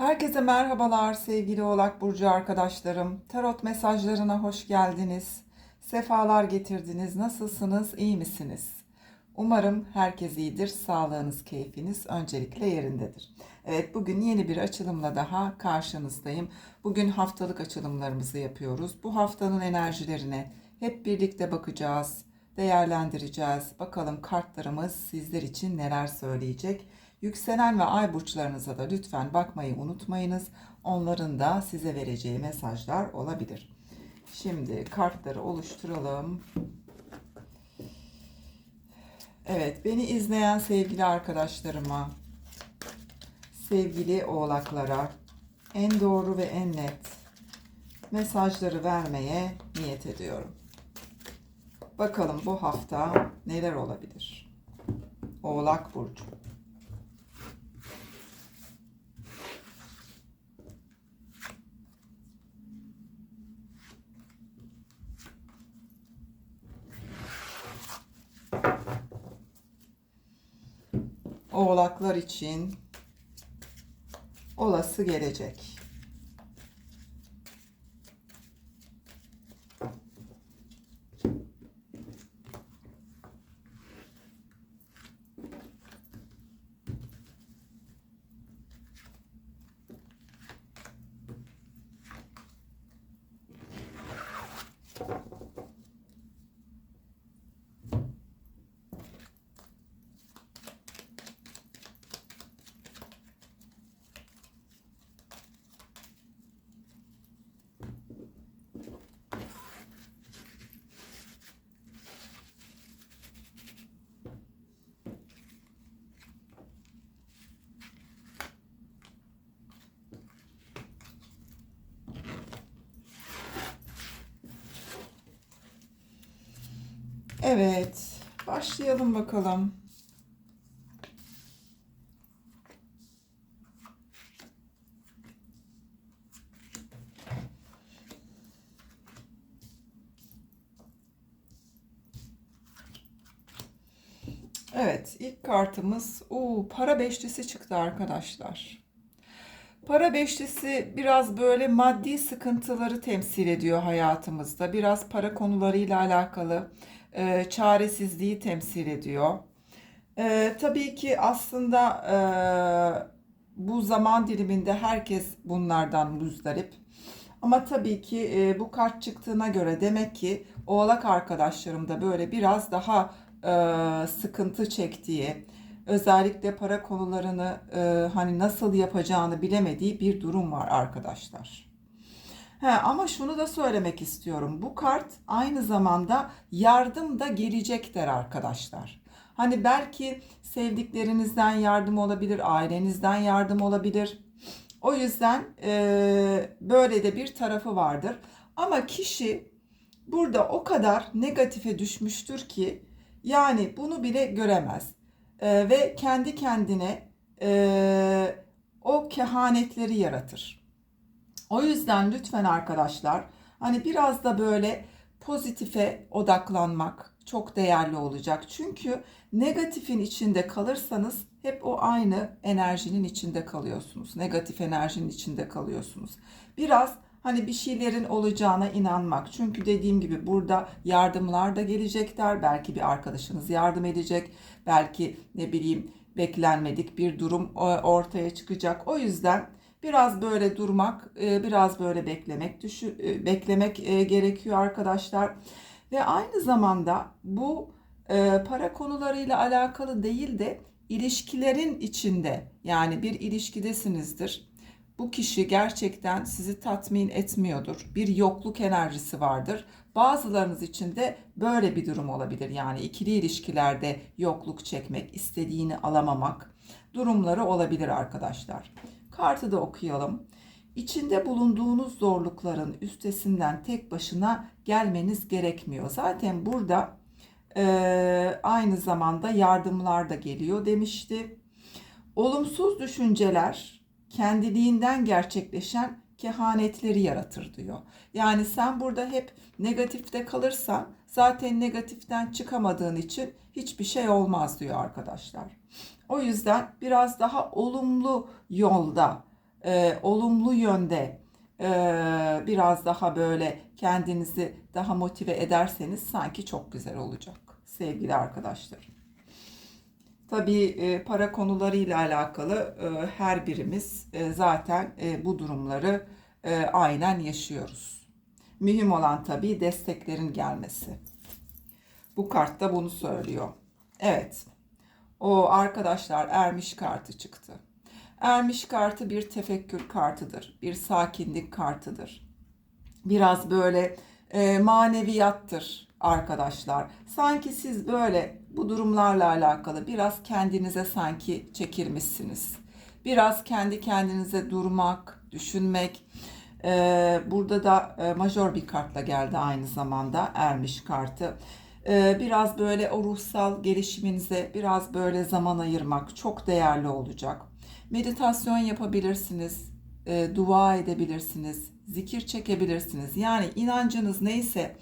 Herkese merhabalar sevgili Oğlak Burcu arkadaşlarım. Tarot mesajlarına hoş geldiniz. Sefalar getirdiniz. Nasılsınız? İyi misiniz? Umarım herkes iyidir. Sağlığınız, keyfiniz öncelikle yerindedir. Evet bugün yeni bir açılımla daha karşınızdayım. Bugün haftalık açılımlarımızı yapıyoruz. Bu haftanın enerjilerine hep birlikte bakacağız, değerlendireceğiz. Bakalım kartlarımız sizler için neler söyleyecek. Yükselen ve ay burçlarınıza da lütfen bakmayı unutmayınız. Onların da size vereceği mesajlar olabilir. Şimdi kartları oluşturalım. Evet, beni izleyen sevgili arkadaşlarıma, sevgili oğlaklara en doğru ve en net mesajları vermeye niyet ediyorum. Bakalım bu hafta neler olabilir? Oğlak burcu. Oğlaklar için olası gelecek. Evet, başlayalım bakalım. Evet, ilk kartımız o para beşlisi çıktı arkadaşlar. Para beşlisi biraz böyle maddi sıkıntıları temsil ediyor hayatımızda. Biraz para konularıyla alakalı e, çaresizliği temsil ediyor. E, tabii ki aslında e, bu zaman diliminde herkes bunlardan muzdarip. Ama tabii ki e, bu kart çıktığına göre demek ki oğlak arkadaşlarım da böyle biraz daha e, sıkıntı çektiği, özellikle para konularını e, hani nasıl yapacağını bilemediği bir durum var arkadaşlar. He, ama şunu da söylemek istiyorum. Bu kart aynı zamanda yardım da gelecektir arkadaşlar. Hani belki sevdiklerinizden yardım olabilir, ailenizden yardım olabilir. O yüzden e, böyle de bir tarafı vardır. Ama kişi burada o kadar negatife düşmüştür ki yani bunu bile göremez. E, ve kendi kendine e, o kehanetleri yaratır. O yüzden lütfen arkadaşlar hani biraz da böyle pozitife odaklanmak çok değerli olacak. Çünkü negatifin içinde kalırsanız hep o aynı enerjinin içinde kalıyorsunuz. Negatif enerjinin içinde kalıyorsunuz. Biraz hani bir şeylerin olacağına inanmak. Çünkü dediğim gibi burada yardımlar da gelecekler. Belki bir arkadaşınız yardım edecek. Belki ne bileyim beklenmedik bir durum ortaya çıkacak. O yüzden biraz böyle durmak, biraz böyle beklemek, düşü, beklemek gerekiyor arkadaşlar. Ve aynı zamanda bu para konularıyla alakalı değil de ilişkilerin içinde yani bir ilişkidesinizdir. Bu kişi gerçekten sizi tatmin etmiyordur. Bir yokluk enerjisi vardır. Bazılarınız için de böyle bir durum olabilir. Yani ikili ilişkilerde yokluk çekmek, istediğini alamamak durumları olabilir arkadaşlar. Kartı da okuyalım. İçinde bulunduğunuz zorlukların üstesinden tek başına gelmeniz gerekmiyor. Zaten burada e, aynı zamanda yardımlar da geliyor demişti. Olumsuz düşünceler kendiliğinden gerçekleşen kehanetleri yaratır diyor. Yani sen burada hep negatifte kalırsan zaten negatiften çıkamadığın için hiçbir şey olmaz diyor arkadaşlar. O yüzden biraz daha olumlu yolda e, olumlu yönde e, biraz daha böyle kendinizi daha motive ederseniz sanki çok güzel olacak sevgili arkadaşlarım. Tabii e, para konularıyla alakalı e, her birimiz e, zaten e, bu durumları e, aynen yaşıyoruz. Mühim olan tabii desteklerin gelmesi. Bu kart da bunu söylüyor. Evet. O arkadaşlar ermiş kartı çıktı. Ermiş kartı bir tefekkür kartıdır. Bir sakinlik kartıdır. Biraz böyle e, maneviyattır arkadaşlar. Sanki siz böyle bu durumlarla alakalı biraz kendinize sanki çekilmişsiniz. Biraz kendi kendinize durmak, düşünmek. E, burada da e, majör bir kartla geldi aynı zamanda ermiş kartı. E, biraz böyle o ruhsal gelişiminize biraz böyle zaman ayırmak çok değerli olacak. Meditasyon yapabilirsiniz, e, dua edebilirsiniz, zikir çekebilirsiniz. Yani inancınız neyse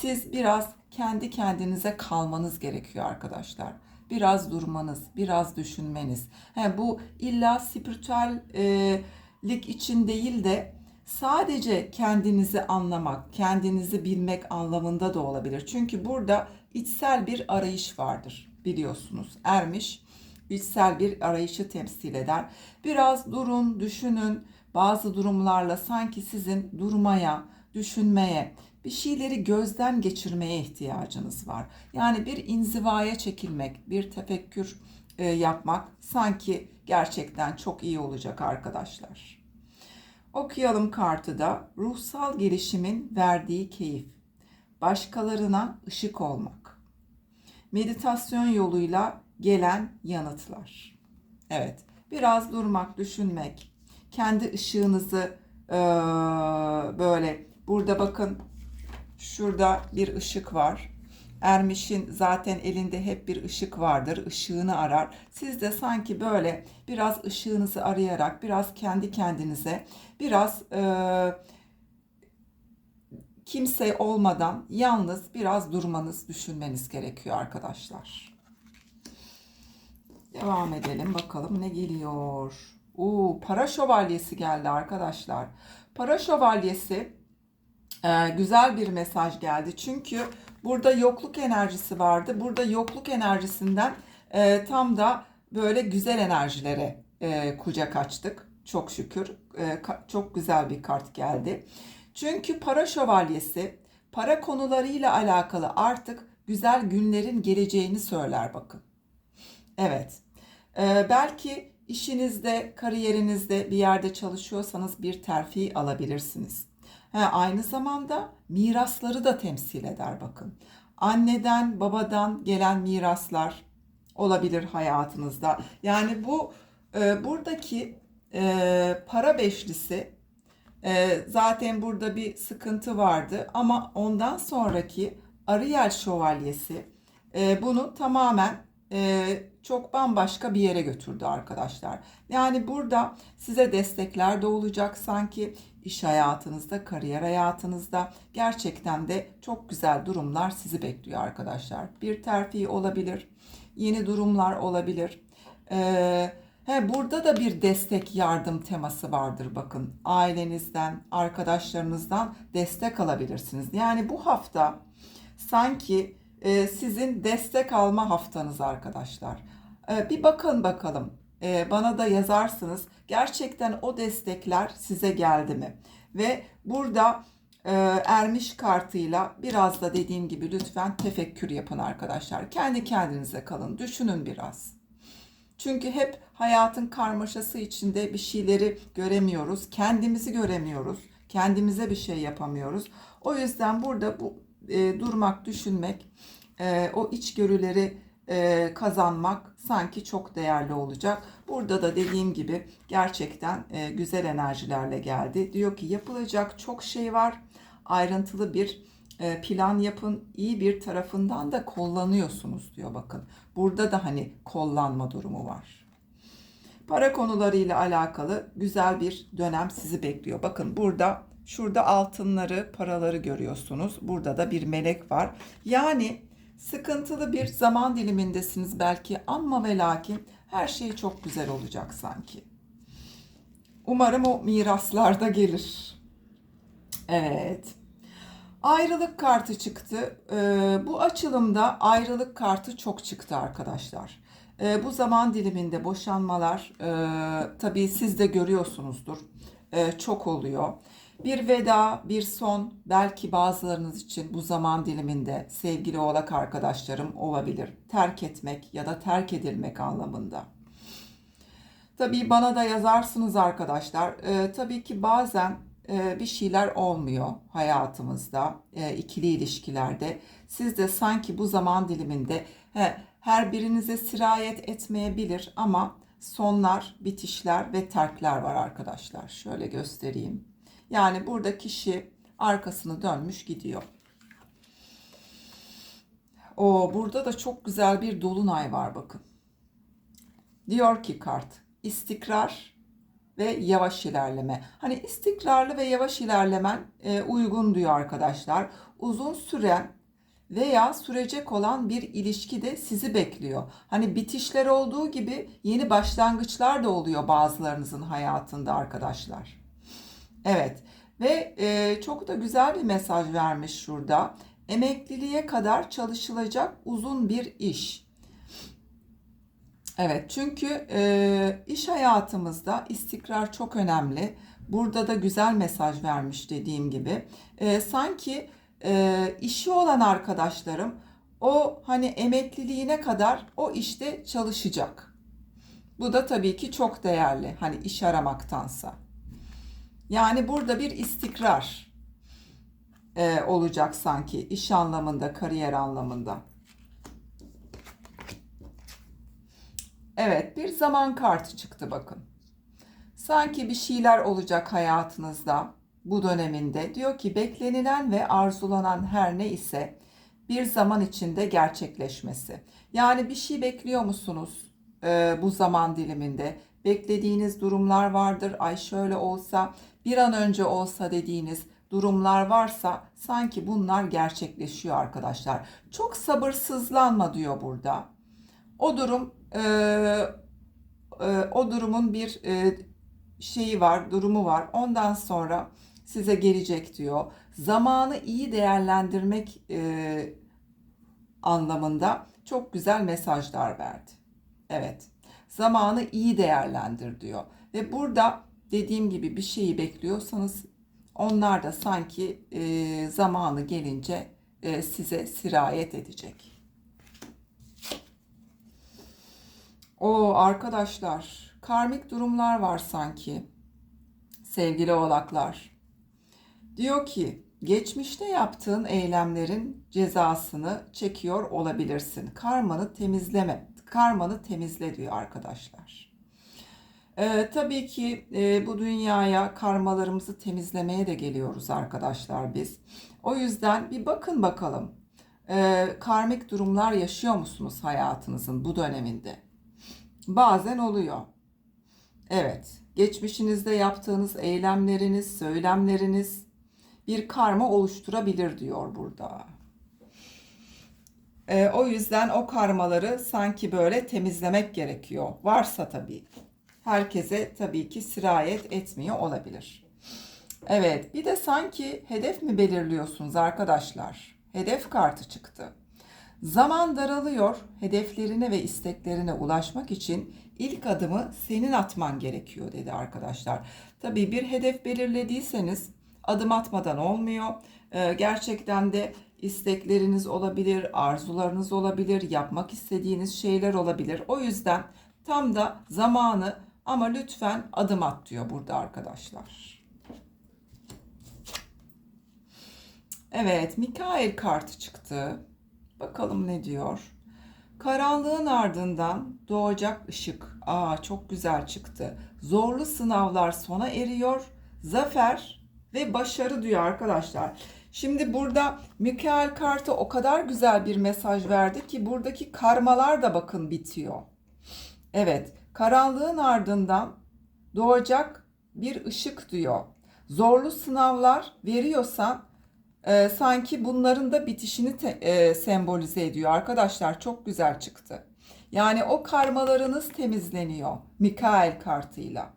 siz biraz kendi kendinize kalmanız gerekiyor arkadaşlar. Biraz durmanız, biraz düşünmeniz. He, bu illa spiritüellik için değil de sadece kendinizi anlamak, kendinizi bilmek anlamında da olabilir. Çünkü burada içsel bir arayış vardır biliyorsunuz. Ermiş içsel bir arayışı temsil eder. Biraz durun, düşünün. Bazı durumlarla sanki sizin durmaya, düşünmeye, bir şeyleri gözden geçirmeye ihtiyacınız var. Yani bir inzivaya çekilmek, bir tefekkür e, yapmak sanki gerçekten çok iyi olacak arkadaşlar. Okuyalım kartı da. Ruhsal gelişimin verdiği keyif. Başkalarına ışık olmak. Meditasyon yoluyla gelen yanıtlar. Evet, biraz durmak, düşünmek, kendi ışığınızı e, böyle burada bakın şurada bir ışık var. Ermiş'in zaten elinde hep bir ışık vardır. Işığını arar. Siz de sanki böyle biraz ışığınızı arayarak, biraz kendi kendinize, biraz e, kimse olmadan yalnız biraz durmanız, düşünmeniz gerekiyor arkadaşlar. Devam edelim bakalım ne geliyor. Oo, para şövalyesi geldi arkadaşlar. Para şövalyesi e, güzel bir mesaj geldi. Çünkü burada yokluk enerjisi vardı. Burada yokluk enerjisinden e, tam da böyle güzel enerjilere e, kucak açtık. Çok şükür. E, çok güzel bir kart geldi. Çünkü para şövalyesi para konularıyla alakalı artık güzel günlerin geleceğini söyler bakın. Evet. Ee, belki işinizde, kariyerinizde bir yerde çalışıyorsanız bir terfi alabilirsiniz. He, aynı zamanda mirasları da temsil eder bakın. Anneden, babadan gelen miraslar olabilir hayatınızda. Yani bu e, buradaki e, para beşlisi e, zaten burada bir sıkıntı vardı ama ondan sonraki Ariel şövalyesi e, bunu tamamen e, çok bambaşka bir yere götürdü arkadaşlar. Yani burada size destekler de olacak sanki iş hayatınızda, kariyer hayatınızda gerçekten de çok güzel durumlar sizi bekliyor arkadaşlar. Bir terfi olabilir, yeni durumlar olabilir. Ee, he, burada da bir destek yardım teması vardır bakın. Ailenizden, arkadaşlarınızdan destek alabilirsiniz. Yani bu hafta sanki sizin destek alma haftanız arkadaşlar. E, bir bakın bakalım. E, bana da yazarsınız. Gerçekten o destekler size geldi mi? Ve burada ermiş kartıyla biraz da dediğim gibi lütfen tefekkür yapın arkadaşlar. Kendi kendinize kalın. Düşünün biraz. Çünkü hep hayatın karmaşası içinde bir şeyleri göremiyoruz. Kendimizi göremiyoruz. Kendimize bir şey yapamıyoruz. O yüzden burada bu e, durmak, düşünmek, e, o içgörüleri e, kazanmak sanki çok değerli olacak. Burada da dediğim gibi gerçekten e, güzel enerjilerle geldi. Diyor ki yapılacak çok şey var. Ayrıntılı bir e, plan yapın. İyi bir tarafından da kullanıyorsunuz diyor bakın. Burada da hani kollanma durumu var. Para konularıyla alakalı güzel bir dönem sizi bekliyor. Bakın burada Şurada altınları, paraları görüyorsunuz. Burada da bir melek var. Yani sıkıntılı bir zaman dilimindesiniz belki ama ve lakin her şey çok güzel olacak sanki. Umarım o miraslarda gelir. Evet. Ayrılık kartı çıktı. Ee, bu açılımda ayrılık kartı çok çıktı arkadaşlar. Ee, bu zaman diliminde boşanmalar e, tabii siz de görüyorsunuzdur. Çok oluyor. Bir veda, bir son belki bazılarınız için bu zaman diliminde sevgili oğlak arkadaşlarım olabilir. Terk etmek ya da terk edilmek anlamında. Tabii bana da yazarsınız arkadaşlar. Ee, tabii ki bazen e, bir şeyler olmuyor hayatımızda, e, ikili ilişkilerde. Siz de sanki bu zaman diliminde he, her birinize sirayet etmeyebilir ama sonlar, bitişler ve terkler var arkadaşlar. Şöyle göstereyim. Yani burada kişi arkasını dönmüş gidiyor. O burada da çok güzel bir dolunay var bakın. Diyor ki kart, istikrar ve yavaş ilerleme. Hani istikrarlı ve yavaş ilerlemen e, uygun diyor arkadaşlar. Uzun süren veya sürecek olan bir ilişki de sizi bekliyor. Hani bitişler olduğu gibi yeni başlangıçlar da oluyor bazılarınızın hayatında arkadaşlar. Evet ve e, çok da güzel bir mesaj vermiş şurada. Emekliliğe kadar çalışılacak uzun bir iş. Evet çünkü e, iş hayatımızda istikrar çok önemli. Burada da güzel mesaj vermiş dediğim gibi. E, sanki e, işi olan arkadaşlarım o hani emekliliğine kadar o işte çalışacak. Bu da tabii ki çok değerli hani iş aramaktansa. Yani burada bir istikrar e, olacak sanki iş anlamında, kariyer anlamında. Evet, bir zaman kartı çıktı bakın. Sanki bir şeyler olacak hayatınızda bu döneminde. Diyor ki beklenilen ve arzulanan her ne ise bir zaman içinde gerçekleşmesi. Yani bir şey bekliyor musunuz e, bu zaman diliminde? Beklediğiniz durumlar vardır. Ay şöyle olsa, bir an önce olsa dediğiniz durumlar varsa sanki bunlar gerçekleşiyor arkadaşlar. Çok sabırsızlanma diyor burada. O durum e, e, o durumun bir e, şeyi var, durumu var. Ondan sonra size gelecek diyor. Zamanı iyi değerlendirmek e, anlamında çok güzel mesajlar verdi. Evet. Zamanı iyi değerlendir diyor. Ve burada dediğim gibi bir şeyi bekliyorsanız onlar da sanki e, zamanı gelince e, size sirayet edecek. O arkadaşlar, karmik durumlar var sanki. Sevgili oğlaklar. Diyor ki, geçmişte yaptığın eylemlerin cezasını çekiyor olabilirsin. Karmanı temizleme, karmanı temizle diyor arkadaşlar. Ee, tabii ki e, bu dünyaya karmalarımızı temizlemeye de geliyoruz arkadaşlar biz. O yüzden bir bakın bakalım. Ee, karmik durumlar yaşıyor musunuz hayatınızın bu döneminde? Bazen oluyor. Evet, geçmişinizde yaptığınız eylemleriniz, söylemleriniz bir karma oluşturabilir diyor burada. Ee, o yüzden o karmaları sanki böyle temizlemek gerekiyor. Varsa tabii. Herkese tabii ki sirayet etmiyor olabilir. Evet, bir de sanki hedef mi belirliyorsunuz arkadaşlar? Hedef kartı çıktı. Zaman daralıyor, hedeflerine ve isteklerine ulaşmak için ilk adımı senin atman gerekiyor dedi arkadaşlar. Tabii bir hedef belirlediyseniz adım atmadan olmuyor. Ee, gerçekten de istekleriniz olabilir, arzularınız olabilir, yapmak istediğiniz şeyler olabilir. O yüzden tam da zamanı ama lütfen adım at diyor burada arkadaşlar. Evet, Mikael kartı çıktı. Bakalım ne diyor. Karanlığın ardından doğacak ışık. Aa çok güzel çıktı. Zorlu sınavlar sona eriyor. Zafer ve başarı diyor arkadaşlar. Şimdi burada Mikael kartı o kadar güzel bir mesaj verdi ki buradaki karmalar da bakın bitiyor. Evet, karanlığın ardından doğacak bir ışık diyor. Zorlu sınavlar veriyorsan e, sanki bunların da bitişini te, e, sembolize ediyor. Arkadaşlar çok güzel çıktı. Yani o karmalarınız temizleniyor Mikael kartıyla.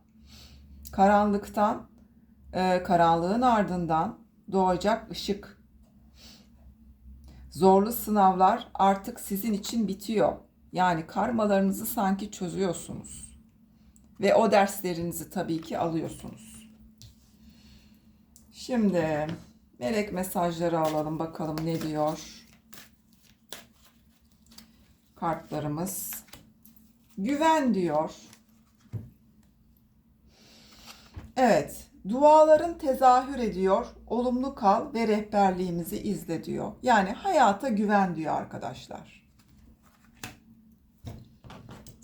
Karanlıktan, e, karanlığın ardından doğacak ışık. Zorlu sınavlar artık sizin için bitiyor. Yani karmalarınızı sanki çözüyorsunuz. Ve o derslerinizi tabii ki alıyorsunuz. Şimdi melek mesajları alalım bakalım ne diyor. Kartlarımız. Güven diyor. Evet, duaların tezahür ediyor. Olumlu kal ve rehberliğimizi izle diyor. Yani hayata güven diyor arkadaşlar.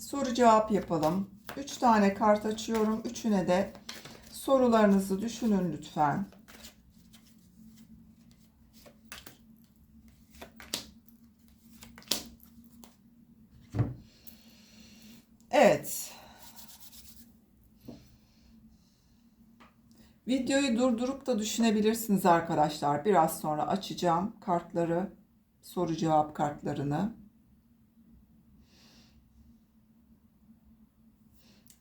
Soru cevap yapalım. 3 tane kart açıyorum. Üçüne de sorularınızı düşünün lütfen. Evet. Videoyu durdurup da düşünebilirsiniz arkadaşlar. Biraz sonra açacağım kartları, soru cevap kartlarını.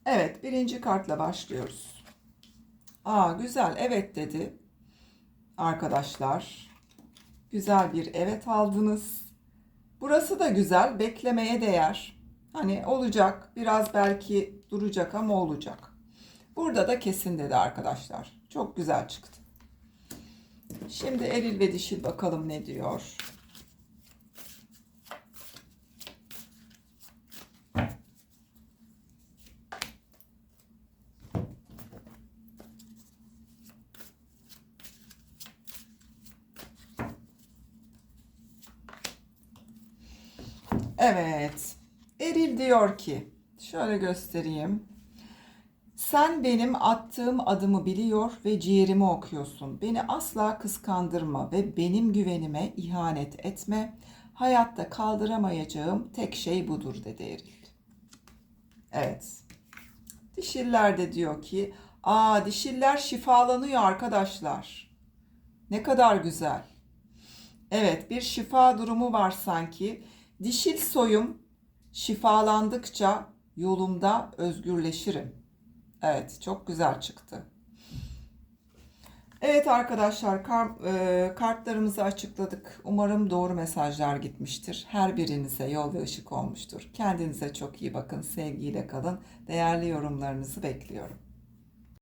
Evet, birinci kartla başlıyoruz. Aa, güzel, evet dedi arkadaşlar. Güzel bir evet aldınız. Burası da güzel, beklemeye değer. Hani olacak, biraz belki duracak ama olacak. Burada da kesin dedi arkadaşlar. Çok güzel çıktı. Şimdi eril ve dişil bakalım ne diyor. Evet. Eril diyor ki, şöyle göstereyim. Sen benim attığım adımı biliyor ve ciğerimi okuyorsun. Beni asla kıskandırma ve benim güvenime ihanet etme. Hayatta kaldıramayacağım tek şey budur dedi Eril. Evet. Dişiller de diyor ki, aa dişiller şifalanıyor arkadaşlar. Ne kadar güzel. Evet, bir şifa durumu var sanki. Dişil soyum şifalandıkça yolumda özgürleşirim. Evet, çok güzel çıktı. Evet arkadaşlar, kar, e, kartlarımızı açıkladık. Umarım doğru mesajlar gitmiştir. Her birinize yol ve ışık olmuştur. Kendinize çok iyi bakın, sevgiyle kalın. Değerli yorumlarınızı bekliyorum.